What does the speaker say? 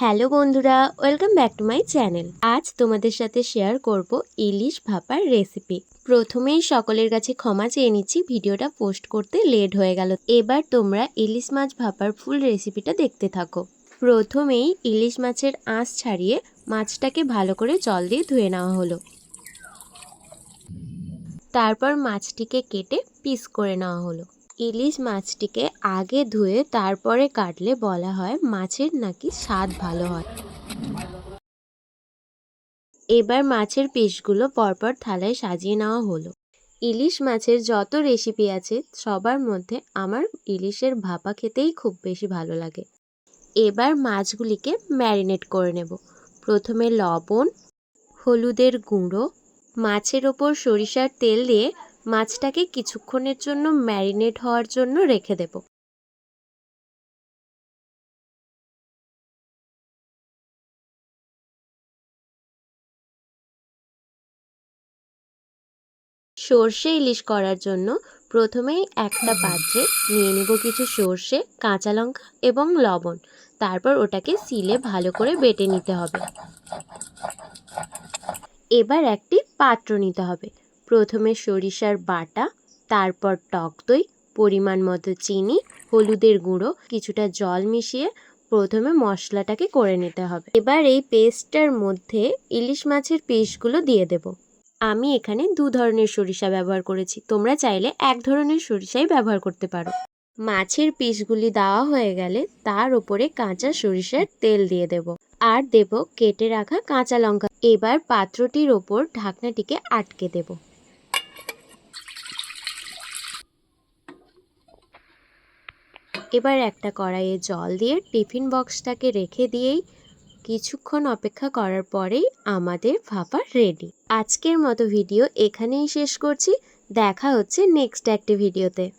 Hello বন্ধুরা, welcome back to my channel. আজ তোমাদের সাথে শেয়ার করব ইলিশ ভাপার রেসিপি। প্রথমেই সকলের কাছে ক্ষমা চেয়ে নিচ্ছি, ভিডিওটা পোস্ট করতে লেট হয়ে গেল। এবার তোমরা ইলিশ মাছ ভাপার ফুল রেসিপিটা দেখতে থাকো। প্রথমেই ইলিশ মাছের আঁশ ছাড়িয়ে মাছটাকে ভালো করে জল দিয়ে ধুয়ে নেওয়া হলো। তারপর মাছটিকে কেটে পিস করে নেওয়া হলো। ইলিশ মাছটিকে আগে ধুয়ে তারপরে কাটলে বলা হয় মাছের নাকি স্বাদ ভালো হয়। এবার মাছের পিসগুলো পরপর থালায় সাজিয়ে নেওয়া হলো। ইলিশ মাছের যত রেসিপি আছে, সবার মধ্যে আমার ইলিশের ভাপা খেতেই খুব বেশি ভালো লাগে। এবার মাছগুলিকে ম্যারিনেট করে নেব। প্রথমে লবণ, হলুদের গুঁড়ো, মাছের ওপর সরিষার তেল দিয়ে মাছটাকে কিছুক্ষণের জন্য ম্যারিনেট হওয়ার জন্য রেখে দেব। সর্ষে ইলিশ করার জন্য প্রথমেই একটা পাত্রে নিয়ে নেব কিছু সর্ষে, কাঁচা লঙ্কা এবং লবণ। তারপর ওটাকে সিলে ভালো করে বেটে নিতে হবে। এবার একটি পাত্র নিতে হবে। প্রথমে সরিষার বাটা, তারপর টক দই, পরিমাণ মতো চিনি, হলুদের গুঁড়ো, কিছুটা জল মিশিয়ে প্রথমে মশলাটাকে করে নিতে হবে। এবার এই পেস্টটার মধ্যে ইলিশ মাছের পিসগুলো দিয়ে দেব। আমি এখানে দু ধরনের সরিষা ব্যবহার করেছি। তোমরা চাইলে এক ধরনের সরিষাই ব্যবহার করতে পারো। মাছের পিসগুলি দেওয়া হয়ে গেলে তার উপরে কাঁচা সরিষার তেল দিয়ে দেব। আর দেব কেটে রাখা কাঁচা লঙ্কা। এবার পাত্রটির ওপর ঢাকনাটিকে আটকে দেব। এবার একটা কড়াইয়ে জল দিয়ে টিফিন বক্সটাকে রেখে দিয়েই কিছুক্ষণ অপেক্ষা করার পরেই আমাদের ভাপা রেডি। আজকের মতো ভিডিও এখানেই শেষ করছি। দেখা হচ্ছে নেক্সট একটি ভিডিওতে।